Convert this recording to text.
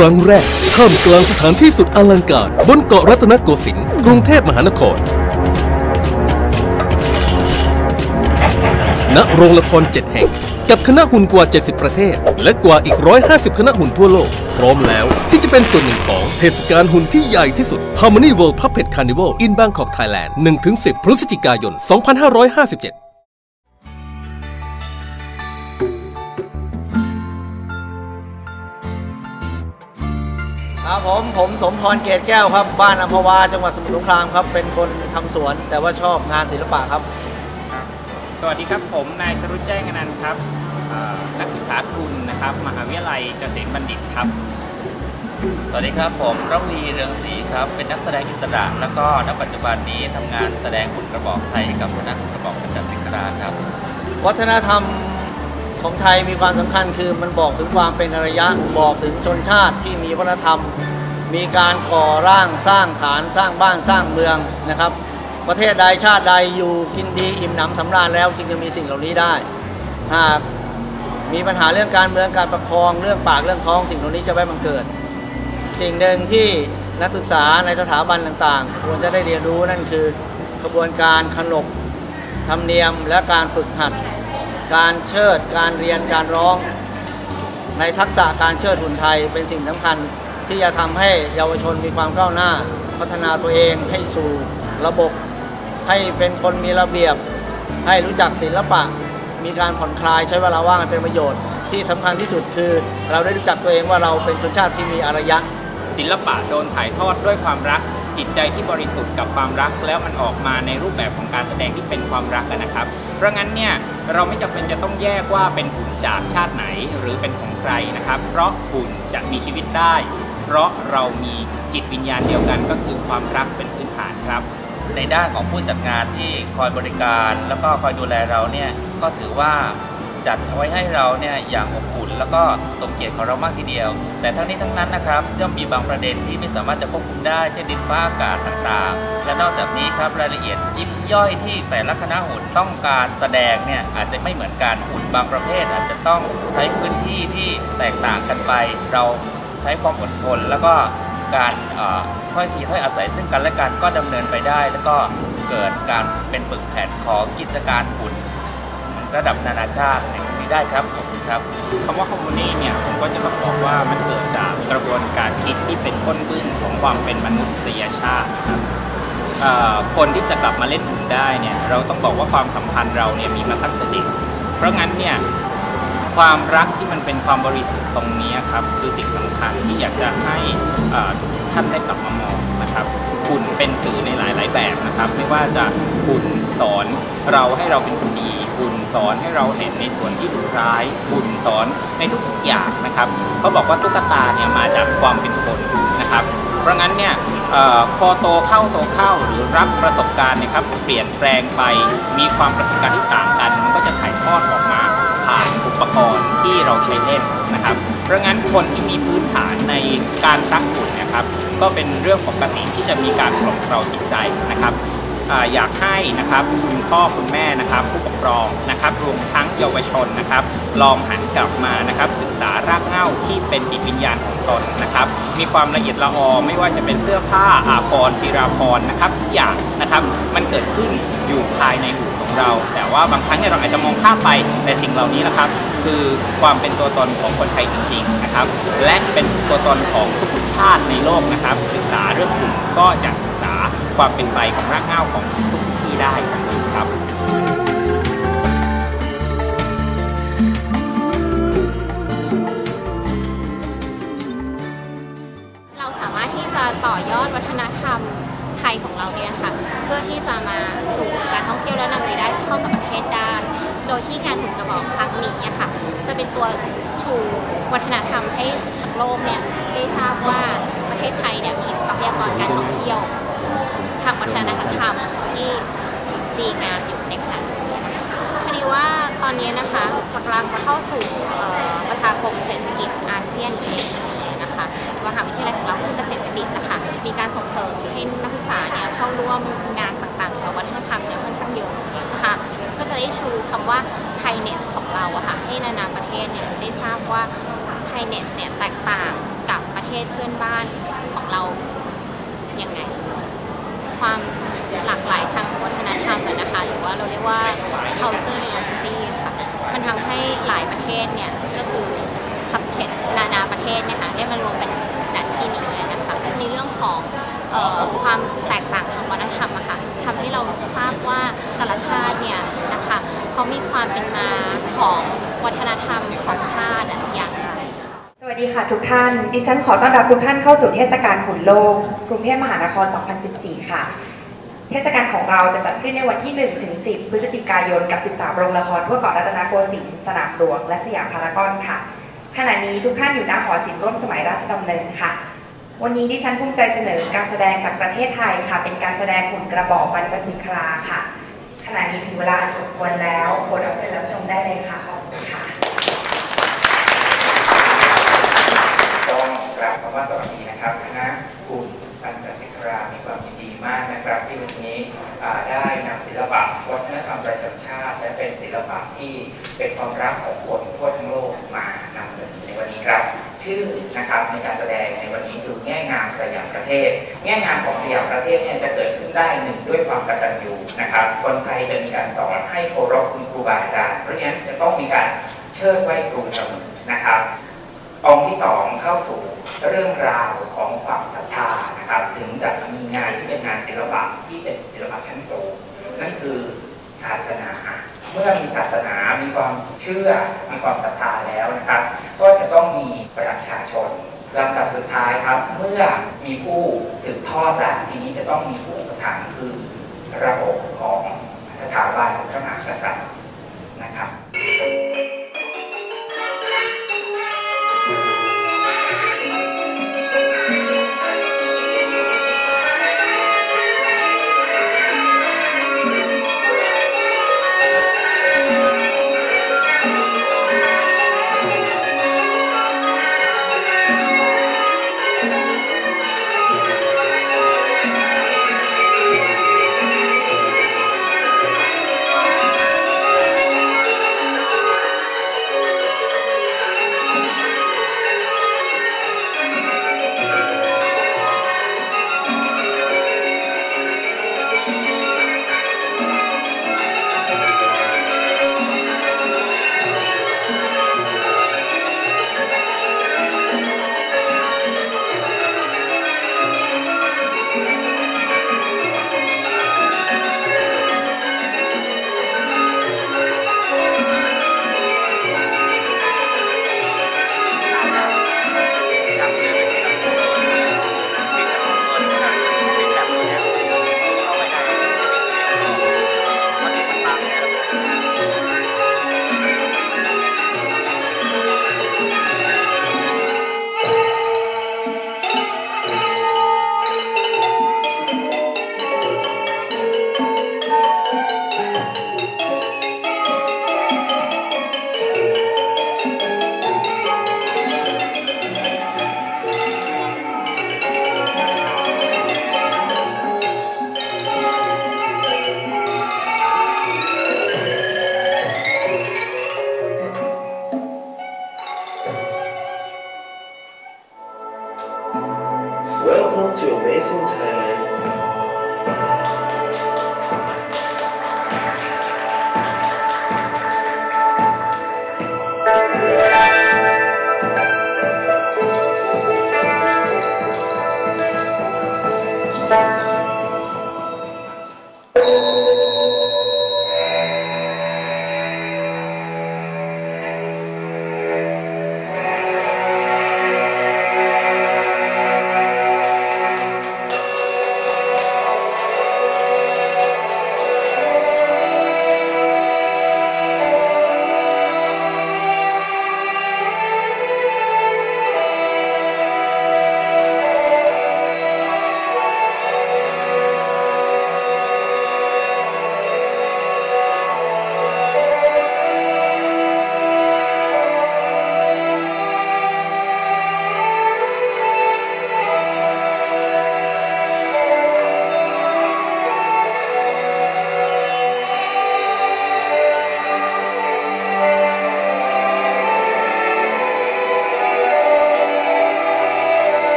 ครั้งแรกท่ามกลางสถานที่สุดอลังการ บนเกาะรัตนโกสินทร์กรุงเทพมหานคร ณ โรงละคร 7 แห่ง กับคณะหุ่นกว่า 70 ประเทศ และกว่าอีก 150 คณะหุ่นทั่วโลก พร้อมแล้วที่จะเป็นส่วนหนึ่งของเทศกาลหุ่นที่ใหญ่ที่สุด Harmony World Puppet Carnival in Bangkok Thailand 1-10 พฤศจิกายน 2557 ครับผมผมสมพรเกตแก้วครับ บ้านอัมพวาจังหวัดสมุทรสงครามครับ เป็นคนทำสวน แต่ว่าชอบงานศิลปะครับ สวัสดีครับผมนายสรุปแจ้งอนันต์ครับเอ่อนักศึกษาทุนนะครับ มหาวิทยาลัยเกษมบัณฑิตครับ สวัสดีครับผมระวีเรืองศรีครับ เป็นนักแสดงอิสระ แล้วก็ณปัจจุบันนี้ทำงานแสดงหุ่นกระบอกไทยกับคณะหุ่นกระบอกประจักษ์สิงคราครับ วัฒนธรรม ของไทยมีความสำคัญคือมันบอกถึงความเป็นอารยะบอกถึงชนชาติที่มีวัฒนธรรม มีการก่อร่างสร้างฐานสร้างบ้านสร้างเมืองนะครับ ประเทศใดชาติใดอยู่กินดีอิ่มหนำสำราญแล้วจึงจะมีสิ่งเหล่านี้ได้หากมีปัญหาเรื่องการเมืองการประคองเรื่องปากเรื่องท้อง สิ่งเหล่านี้จะไม่บังเกิด สิ่งหนึ่งที่นักศึกษาในสถาบันต่าง ๆ ควรจะได้เรียนรู้นั่นคือ กระบวนการขนบธรรมเนียมและการฝึกหัด การเชิด การเรียนการร้อง ในทักษะการเชิดหุ่นไทยเป็นสิ่งสำคัญที่จะทำให้เยาวชนมีความก้าวหน้า พัฒนาตัวเองให้สู่ระบบ ให้เป็นคนมีระเบียบ ให้รู้จักศิลปะ มีการผ่อนคลายใช้เวลาว่างเป็นประโยชน์ที่สำคัญที่สุดคือ เราได้รู้จักตัวเองว่าเราเป็นชนชาติที่มีอารยะ ศิลปะโดนถ่ายทอดด้วยความรัก จิตใจที่บริสุทธิ์กับความรัก แล้วมันออกมาในรูปแบบของการแสดงที่เป็นความรักอะนะครับ เพราะงั้นเนี่ยเราไม่จำเป็นจะต้องแยกว่าเป็นหุ่นจากชาติไหนหรือเป็นของใครนะครับ เพราะหุ่นจะมีชีวิตได้ เพราะเรามีจิตวิญญาณเดียวกันก็คือความรักเป็นพื้นฐานครับในด้านของผู้จัดงานที่คอยบริการ แล้วก็คอยดูแลเราเนี่ยก็ถือว่า จัดเอาไว้ให้เราเนี่ยอย่างอบอุ่นแล้วก็สมเกียรติของเรามากทีเดียว แต่ทั้งนี้ทั้งนั้นนะครับย่อมมีบางประเด็นที่ไม่สามารถจะควบคุมได้เช่นดินฟ้าอากาศต่างๆ และนอกจากนี้ครับรายละเอียดยิบย่อยที่แต่ละคณะหุ่นต้องการแสดงเนี่ยอาจจะไม่เหมือนกันหุ่นบางประเภท อาจจะต้องใช้พื้นที่ที่แตกต่างกันไป เราใช้ความอดทนแล้วก็การเอ่อถ้อยทีถ้อยอาศัยซึ่งกันและกันก็ดำเนินไปได้ แล้วก็เกิดการเป็นปึกแผ่นของกิจการหุ่น ระดับนานาชาติในครั้งนี้ได้ครับขอบคุณครับคำว่าคอมมูนีเนี่ยผมก็จะต้องบอกว่ามันเกิดจากกระบวนการคิดที่เป็นก้นบึ้งของความเป็นมนุษยชาตินะครับคนที่จะกลับมาเล่นหุ่นได้เนี่ยเราต้องบอกว่าความสัมพันธ์เราเนี่ยมีมาตั้งแต่เด็กเพราะงั้นเนี่ยความรักที่มันเป็นความบริสุทธิ์ตรงนี้ครับคือสิ่งสำคัญที่อยากจะให้ทุกท่านได้กลับมามองนะครับหุ่นเป็นสื่อในหลาย ๆ แบบนะครับ ไม่ว่าจะหุ่นสอนเราให้เราเป็นคนดี สอนให้เราเห็นในส่วนที่ดุร้ายหุ่นสอนในทุกๆอย่างนะครับเขาบอกว่าตุ๊กตาเนี่ยมาจากความเป็นคนนะครับ เพราะงั้นเนี่ยพอโตเข้าโตเข้าหรือรับประสบการณ์นะครับ เปลี่ยนแปลงไปมีความประสบการณ์ที่ต่างกัน มันก็จะถ่ายทอดออกมาผ่านอุปกรณ์ที่เราใช้เล่นนะครับ เพราะงั้นคนที่มีพื้นฐานในการรักหุ่นนะครับ ก็เป็นเรื่องปกติที่จะมีการปลดเปล่าจิตใจนะครับ อยากให้นะครับคุณพ่อคุณแม่นะครับ ผู้ปกครองนะครับรวมทั้งเยาวชนนะครับ ลองหันกลับมานะครับ ศึกษารากเหง้าที่เป็นจิตวิญญาณของตนนะครับ มีความละเอียดละออไม่ว่าจะเป็นเสื้อผ้าอาภรณ์ศิราภรณ์นะครับทุกอย่างนะครับ มันเกิดขึ้นอยู่ภายในหูของเรา แต่ว่าบางครั้งเนี่ยเราอาจจะมองข้ามไปแต่สิ่งเหล่านี้นะครับ คือความเป็นตัวตนของคนไทยจริง ๆ นะครับ และเป็นตัวตนของทุกชาติในโลกนะครับ ศึกษาเรื่องกลุ่มก็จะ ความเป็นไปของรากเหง้าของทุกที่ได้เสมอครับ จะเข้าสู่เอ่อประชาคมเศรษฐกิจอาเซียนหรือ APEC นะคะมหาวิทยาลัยของเราคือเกษตรบัณฑิตนะคะมีการส่งเสริมให้นักศึกษาเนี่ยเข้าร่วมงานต่างๆเกี่ยวกับวัฒนธรรมเนี่ยค่อนข้างเยอะนะคะก็จะได้ชูคำว่าไทเนสของเราอะค่ะให้นานาประเทศเนี่ยได้ทราบว่าไทเนสเนี่ยแตกต่างกับประเทศเพื่อนบ้านของเรายังไง ความหลากหลายทางวัฒนธรรมนะคะ หรือว่าเราเรียกว่า culture diversity มันทำให้หลายประเทศเนี่ยก็คือขับเขตนานาประเทศเนี่ยค่ะได้มารวมกันณที่นี้นะคะในเรื่องของออความแตกต่างทางวัฒนธรรมอะค่ะทำให้เราทราบว่าแต่ละชาติเนี่ยนะคะเขามีความเป็นมาของวัฒนธรรมของชาติอะอย่างไรสวัสดีค่ะทุกท่าน ดิฉันขอต้อนรับทุกท่านเข้าสู่เทศกาลหุ่นโลกกรุงเทพมหานคร 2014 ค่ะ เทศกาลของเราจะจัดขึ้นในวันที่1ถึง10 พฤศจิกายนกับ 13 โรงละครทั่วเกาะรัตนโกสินทร์สนามหลวงและสยามพารากอนค่ะ ขณะนี้ทุกท่านอยู่หน้าหอศิลป์ร่วมสมัยราชดำเนินค่ะ วันนี้ดิฉันภูมิใจเสนอการแสดงจากประเทศไทยค่ะ เป็นการแสดงหุ่นกระบอกปัญจสิคลาค่ะ ขณะนี้ถึงเวลาอันสมควรแล้วโปรดเอาเชิญรับชมได้เลยค่ะขอบคุณค่ะต้องกราบคำว่าสวัสดีนะครับคณะคุณปั ที่เป็นความรักของคนทั่วทั้งโลกมานำเสนอในวันนี้ครับ ชื่อนะครับในการแสดงในวันนี้คือแง่งามสยามประเทศ แง่งามของสยามประเทศเนี่ยจะเกิดขึ้นได้หนึ่งด้วยความกตัญญูนะครับ คนไทยจะมีการสอนให้เคารพคุณครูบาอาจารย์ เพราะฉะนั้นจะต้องมีการเชิดไหว้ครูเสมอนะครับองค์ที่สองเข้าสู่เรื่องราวของความศรัทธานะครับ ถึงจะมีงานที่เป็นงานศิลปะที่เป็นศิลปะชั้นสูงนั่นคือศาสนา เมื่อมีศาสนา มีความเชื่อ มีความศรัทธาแล้วนะครับ ก็จะต้องมีประชาชนลำดับสุดท้ายครับ เมื่อมีผู้สืบทอดแล้วทีนี้จะต้องมีผู้ปถัมภ์คือระบบของสถาบันพระมหากษัตริย์นะครับ 九久没材。